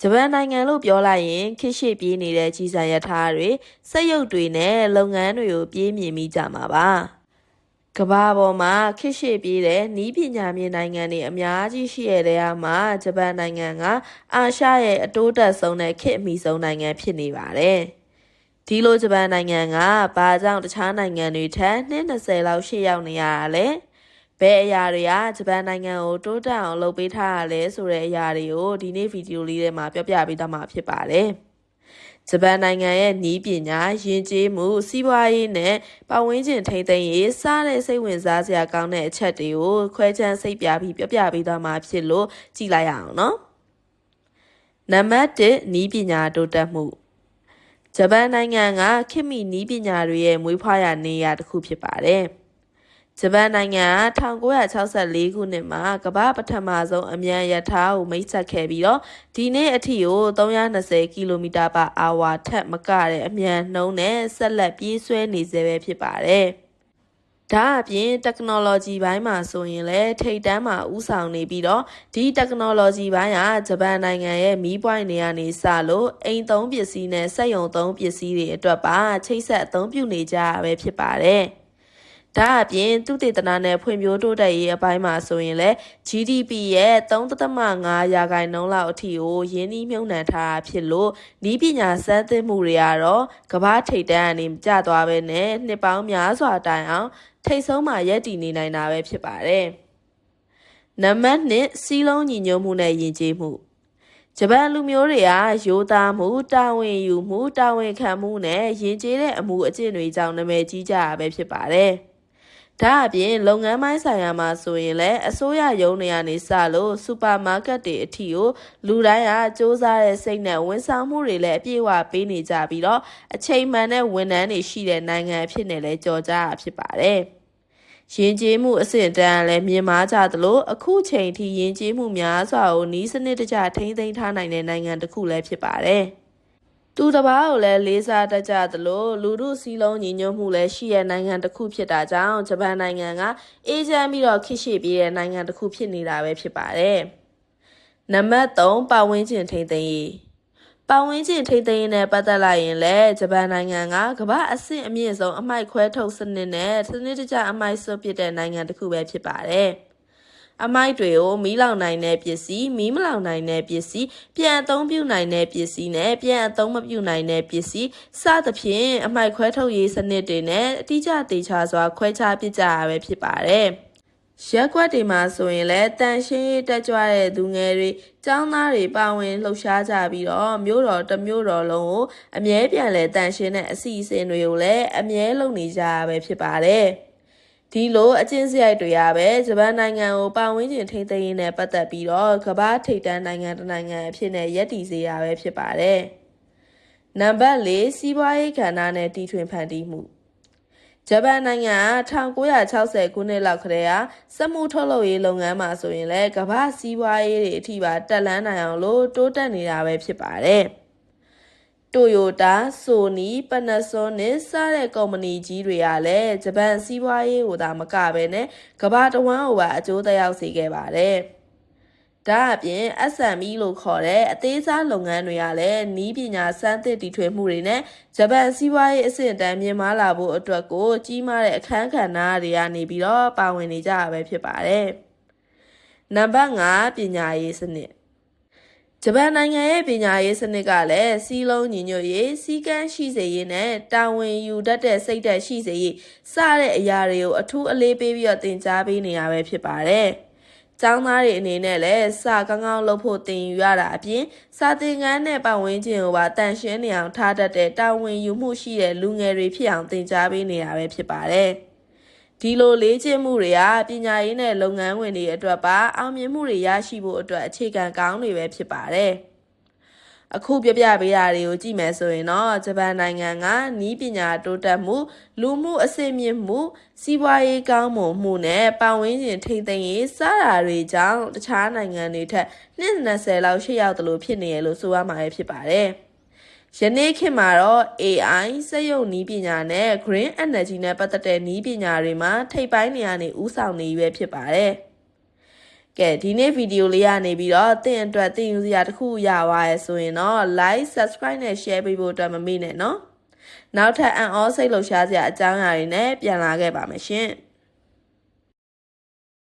ဂျပန်နိုင်ငံလို့ပြောလိုက်ရင်ခစ်ရှိပြေးနေတဲ့ကြီးစံရထားတွေစက်ရုပ်တွေနဲ့လုပ်ငန်းတွေကိုပြေးမြင်မိကြမှာပါကမ္ဘာပေါ်မှာခစ်ရှိပြေးတဲ့နီးပညာမြေနိုင်ငံတွေအများကြီးရှိရတဲ့အားမှာဂျပန်နိုင်ငံကအာရှရဲ့အတိုးတက်ဆုံးတဲ့ခေတ်အမီဆုံးနိုင်ငံဖြစ်နေပါတယ်ဒီလိုဂျပန်နိုင်ငံကဘာကြောင့်တခြားနိုင်ငံတွေထက်နှစ်20လောက်ရှေ့ရောက်နေရတာလဲ ဘယ်အရာတွေကဂျပန်နိုင်ငံကိုတိုးတက်အောင်လုပ်ပေးထားရလဲဆိုတဲ့အရာတွေကိုဒီနေ့ဗီဒီယိုလေးထဲမှာပြောပြပေးသွားမှာဖြစ်ပါတယ်။ဂျပန်နိုင်ငံရဲ့နီးပညာယဉ်ကျေးမှုစီးပွားရေးနဲ့ပတ်ဝန်းကျင်ထိန်းသိမ်းရေးစတဲ့စိတ်ဝင်စားစရာကောင်းတဲ့အချက်တွေကိုခွဲခြမ်းစိတ်ပြပြီးပြောပြပေးသွားမှာဖြစ်လို့ကြည့်လိုက်ရအောင်နော်။နံပါတ်1နီးပညာတိုးတက်မှုဂျပန်နိုင်ငံကခေတ်မီနီးပညာတွေရဲ့မွေးဖွားရာနေရာတစ်ခုဖြစ်ပါတယ်။ ဂျပန်နိုင်ငံက1964ခုနှစ်မှာကမ္ဘာပထမဆုံးအမြန်ရထားကိုမိတ်ဆက်ခဲ့ပြီးတော့ဒီနေ့အထိကို320ကီလိုမီတာပါအာဝါထက်မကတဲ့အမြန်နှုန်းနဲ့ဆက်လက်ပြေးဆွဲနေစေပဲဖြစ်ပါတယ်။ဒါအပြင် technology ဘိုင်းမှာဆိုရင်လည်းထိတ်တန်းမှာဥဆောင်နေပြီးတော့ဒီ technology ဘိုင်းကဂျပန်နိုင်ငံရဲ့မီးပွိုင်းနေရာနေစလို့အိမ်သုံးပစ္စည်းနဲ့စက်ရုံသုံးပစ္စည်းတွေအတွက်ပါချိတ်ဆက်အသုံးပြုနေကြရပဲဖြစ်ပါတယ်။ ဒါအပြင်သူတေသနာနဲ့ဖွံ့ဖြိုးတိုးတက်ရေးအပိုင်းမှာဆိုရင်လည်း GDP ရဲ့3.5ရာခိုင်နှုန်းလောက်အထိကိုရင်းနှီးမြှုပ်နှံထားတာဖြစ်လို့ဤပညာစမ်းသစ်မှုတွေကတော့ကမ္ဘာထိပ်တန်းအနေကျသွားပဲနဲ့နှစ်ပေါင်းများစွာတိုင်အောင်ထိတ်ဆုံးမှာရပ်တည်နေနိုင်တာပဲဖြစ်ပါတယ်။နံပါတ်1စီးလုံးညီညွတ်မှုနဲ့ယဉ်ကျေးမှုဂျပန်လူမျိုးတွေကရိုးသားမှုတာဝန်ယူမှုတာဝန်ခံမှုနဲ့ယဉ်ကျေးတဲ့အမှုအကျင့်တွေကြောင့်နာမည်ကြီးကြရပဲဖြစ်ပါတယ်။ ဒါအပြင်လုပ်ငန်းပိုင်းဆိုင်ရာမှာဆိုရင်လည်းအစိုးရရုံးတွေကနေစလို့စူပါမားကတ်တွေအထိကိုလူတိုင်းကစ조사တဲ့စိတ်နဲ့ဝန်ဆောင်မှုတွေလည်းအပြည့်အဝပေးနေကြပြီးတော့အချိန်မှန်တဲ့ဝန်ထမ်းတွေရှိတဲ့နိုင်ငံဖြစ်နေလဲကြော်ကြားတာဖြစ်ပါတယ်။ယဉ်ကျေးမှုအဆင့်တန်းလည်းမြင်မာကြသလိုအခုချိန်ထိယဉ်ကျေးမှုများစွာကိုနီးစနစ်တကျထိန်းသိမ်းထားနိုင်တဲ့နိုင်ငံတစ်ခုလည်းဖြစ်ပါတယ်။ သူတစ်ပါးကိုလည်းလေးစားတတ်ကြသလိုလူမှုစည်းလုံးညီညွတ်မှုလည်းရှိတဲ့နိုင်ငံတစ်ခုဖြစ်တာကြောင့်ဂျပန်နိုင်ငံကအေးချမ်းပြီးတော့ခိရှိပြီးတဲ့နိုင်ငံတစ်ခုဖြစ်နေတာပဲဖြစ်ပါတယ်။နံပါတ်3ပတ်ဝန်းကျင်ထိန်းသိမ်းရေးပတ်ဝန်းကျင်ထိန်းသိမ်းရေးနဲ့ပတ်သက်လိုက်ရင်လည်းဂျပန်နိုင်ငံကကမ္ဘာအဆင့်အမြင့်ဆုံးအမိုက်ခွဲထုတ်စနစ်နဲ့စနစ်တကျအမိုက်စွန့်ပစ်တဲ့နိုင်ငံတစ်ခုပဲဖြစ်ပါတယ်။ အမိုက်တွေကိုမီးလောင်နိုင်တဲ့ပစ္စည်းမီးမလောင်နိုင်တဲ့ပစ္စည်းပြန်အသုံးပြုနိုင်တဲ့ပစ္စည်းနဲ့ပြန်အသုံးမပြုနိုင်တဲ့ပစ္စည်းစသဖြင့်အမိုက်ခွဲထုတ်ရေးစနစ်တွေနဲ့အတိအကျတေချာစွာခွဲခြားပြကြရပဲဖြစ်ပါတယ်ရက်ကွက်တွေမှာဆိုရင်လည်းတန်ရှင်းရေးတက်ကြွတဲ့သူငယ်တွေចောင်းသားတွေပါဝင်လှုပ်ရှားကြပြီးတော့မြို့တော်တစ်မြို့တော်လုံးကိုအမြဲပြန်လဲတန်ရှင်းတဲ့အစီအစဉ်တွေကိုလည်းအမြဲလုပ်နေကြရပဲဖြစ်ပါတယ်။ ဒီလိုအကျင့်စရိုက်တွေကပဲဂျပန်နိုင်ငံကိုပတ်ဝန်းကျင်ထိန်းသိမ်းရေးနဲ့ပတ်သက်ပြီးတော့ကမ္ဘာထိပ်တန်းနိုင်ငံတစ်နိုင်ငံအဖြစ်နဲ့ရည်တည်စေရပဲဖြစ်ပါတယ်။နံပါတ်၄စီးပွားရေးကဏ္ဍနဲ့တီထွင်ဖန်တီးမှုဂျပန်နိုင်ငံ1960ခုနှစ်လောက်ကတည်းကစက်မှုထုတ်လုပ်ရေးလုပ်ငန်းမှာဆိုရင်လည်းကမ္ဘာစီးပွားရေးတွေအထိပါတက်လန်းနိုင်အောင်လို့တိုးတက်နေတာပဲဖြစ်ပါတယ်။ တိုယိုတာဆိုနီပနာဆိုနစ်စတဲ့ကုမ္ပဏီကြီးတွေကလည်းဂျပန်စီးပွားရေးကိုသာမကဘဲနဲ့ကမ္ဘာတဝန်းကိုပါအကျိုးသက်ရောက်စေခဲ့ပါတယ်။ဒါအပြင် SME လို့ခေါ်တဲ့အသေးစားလုပ်ငန်းတွေကလည်းနီးပညာစမ်းသစ်တီထွင်မှုတွေနဲ့ဂျပန်စီးပွားရေးအဆင့်တန်းမြင့်မားလာဖို့အတွက်ကိုကြီးမားတဲ့အခန်းကဏ္ဍတွေကနေပြီးတော့ပါဝင်နေကြရပဲဖြစ်ပါတယ်။နံပါတ်5ပညာရေးစနစ် ဂျပန်နိုင်ငံရဲ့ပညာရေးစနစ်ကလည်းစီးလုံးညီညွတ်ရေးစီးကမ်းရှိစေရေးနဲ့တာဝန်ယူတတ်တဲ့စိတ်ဓာတ်ရှိစေရေးစတဲ့အရာတွေကိုအထူးအလေးပေးပြီးတော့သင်ကြားပေးနေရပဲဖြစ်ပါတယ်။ကျောင်းသားတွေအနေနဲ့လည်းစာကောင်းကောင်းလုပ်ဖို့သင်ယူရတာအပြင်စာသင်ခန်းနဲ့ပတ်ဝန်းကျင်ကိုပါတန်ရှင်းနေအောင်ထားတတ်တဲ့တာဝန်ယူမှုရှိတဲ့လူငယ်တွေဖြစ်အောင်သင်ကြားပေးနေတာပဲဖြစ်ပါတယ်။ ဒီလိုလေးကျင့်မှုတွေကပညာရေးနဲ့လုပ်ငန်းဝင်တွေအတွက်ပါအောင်မြင်မှုတွေရရှိဖို့အတွက်အခြေခံကောင်းတွေပဲဖြစ်ပါတယ်။အခုပြပြပေးတာတွေကိုကြည့်မယ်ဆိုရင်တော့ဂျပန်နိုင်ငံကနီးပညာတိုးတက်မှုလူမှုအဆင့်မြင့်မှုစီးပွားရေးကောင်းမွန်မှုနဲ့ပတ်ဝန်းကျင်ထိန်းသိမ်းရေးစတာတွေကြောင့်တခြားနိုင်ငံတွေထက်နှစ်20လောက်ရှေ့ရောက်တယ်လို့ဖြစ်နေရလို့ဆိုရမှာဖြစ်ပါတယ်။ ယနေ့ခေတ်မှာတော့ AI စက်ရုပ်နည်းပညာနဲ့ Green Energy နဲ့ပတ်သက်တဲ့နည်းပညာတွေမှာထိပ်ပိုင်းနေရာနေဦးဆောင်နေရွယ်ဖြစ်ပါတယ်။ကဲဒီနေ့ဗီဒီယိုလေးကနေပြီးတော့သင်အတွက်သင်ယူစရာတစ်ခုရသွားရဲဆိုရင်တော့ like subscribe နဲ့ share ပေးဖို့အတွက်မမေ့နဲ့နော်နောက်ထပ်အံ့ဩစိတ်လှုပ်ရှားစရာအကြောင်းအရာတွေနဲ့ပြန်လာခဲ့ပါမယ်ရှင်။